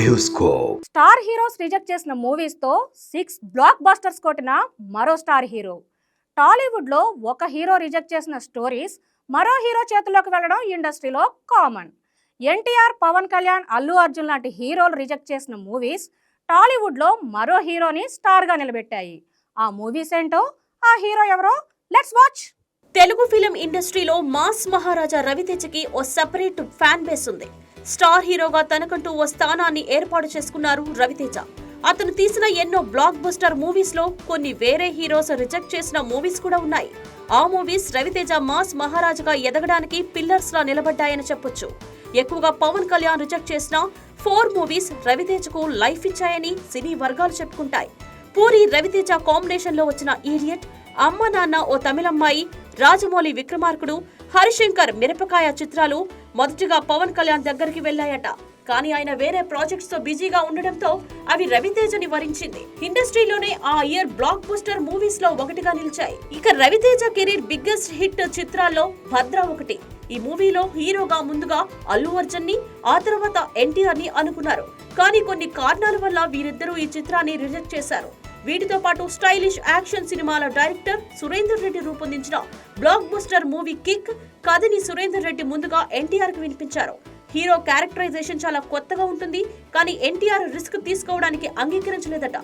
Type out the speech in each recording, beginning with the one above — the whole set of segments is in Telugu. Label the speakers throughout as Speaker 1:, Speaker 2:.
Speaker 1: బయోస్కోప్.
Speaker 2: స్టార్ హీరోస్ రిజెక్ట్ చేసిన మూవీస్తో సిక్స్ బ్లాక్ బస్టర్స్ కొట్టిన మరో స్టార్ హీరో. టాలీవుడ్లో ఒక హీరో రిజెక్ట్ చేసిన స్టోరీస్ మరో హీరో చేతిలోకి వెళ్ళడం ఇండస్ట్రీలో కామన్. ఎన్టీఆర్ పవన్ కళ్యాణ్ అల్లు అర్జున్ లాంటి హీరోలు రిజెక్ట్ చేసిన మూవీస్ టాలీవుడ్లో మరో హీరోని స్టార్గా నిలబెట్టాయి. ఆ మూవీస్ ఏంటో? ఆ హీరో ఎవరో? Let's watch!
Speaker 3: తెలుగు ఫిలిం ఇండస్ట్రీలో మాస్ మహారాజా రవితేజకి ఓ సెపరేట్ ఫ్యాన్ బేస్ ఉంది. స్టార్ హీరోగా తనకంటూ ఓ స్థానాన్ని ఏర్పాటు చేసుకున్నారు రవితేజ. అతను తీసిన ఎన్నో బ్లాక్ బస్టర్ మూవీస్లో కొన్ని వేరే హీరోస్ రిజెక్ట్ చేసిన మూవీస్ కూడా ఉన్నాయి. ఆ మూవీస్ రవితేజ మాస్ మహారాజుగా ఎదగడానికి పిల్లర్స్ లా నిలబడ్డాయని చెప్పొచ్చు. ఎక్కువగా పవన్ కళ్యాణ్ రిజెక్ట్ చేసిన ఫోర్ మూవీస్ రవితేజకు లైఫ్ ఇచ్చాయని సినీ వర్గాలు చెప్పుకుంటాయి. పూరి రవితేజ కాంబినేషన్లో వచ్చిన ఈడియట్ అమ్మ నాన్న ఓ తమిళమ్మాయి రాజమౌళి విక్రమార్కుడు హరిశంకర్ మిరపకాయ చిత్రాలు మొదటిగా పవన్ కళ్యాణ్ దగ్గరికి వెళ్ళాయట. కానీ ఆయన వేరే ప్రాజెక్ట్స్తో బిజీగా ఉండడంతో అవి రవితేజని వరించింది. ఇండస్ట్రీలోనే ఆ ఇయర్ బ్లాక్ బస్టర్ మూవీస్లో ఒకటిగా నిలిచాయి. ఇక రవితేజ కెరీర్ బిగ్గెస్ట్ హిట్ చిత్రాల్లో భద్ర ఒకటి. ఈ మూవీలో హీరోగా ముందుగా అల్లు అర్జున్ని ఆ తర్వాత ఎన్టీఆర్ని అనుకున్నారు. కానీ కొన్ని కారణాల వల్ల వీరిద్దరూ ఈ చిత్రాన్ని రిజెక్ట్ చేశారు. వీటితో పాటు స్టైలిష్ యాక్షన్ సినిమాల డైరెక్టర్ సురేందర్ రెడ్డి రూపొందించిన బ్లాక్ బస్టర్ మూవీ కిక్ కథని సురేందర్ రెడ్డి ముందుగా ఎన్టీఆర్కి వినిపించారు. హీరో క్యారెక్టరైజేషన్ చాలా కొత్తగా ఉంటుంది కానీ ఎన్టీఆర్ రిస్క్ తీసుకోవడానికి అంగీకరించలేదట.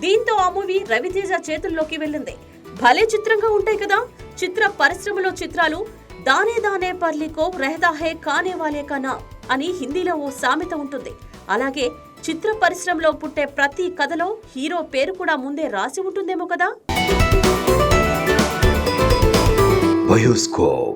Speaker 3: దీంతో ఆ మూవీ రవితేజ చేతుల్లోకి వెళ్ళింది. భలే చిత్రంగా ఉంటాయి కదా! చిత్ర పరిశ్రమలో చిత్రాలు దానే దానే పర్లికో రెహదా హే కానే వాలే కనా అని హిందీలో ఓ సామెత ఉంటుంది. అలాగే చిత్ర పరిశ్రమలో పుట్టే ప్రతి కథలో హీరో పేరు కూడా ముందే రాసి ఉంటుందేమో కదా?
Speaker 1: బయోస్కోప్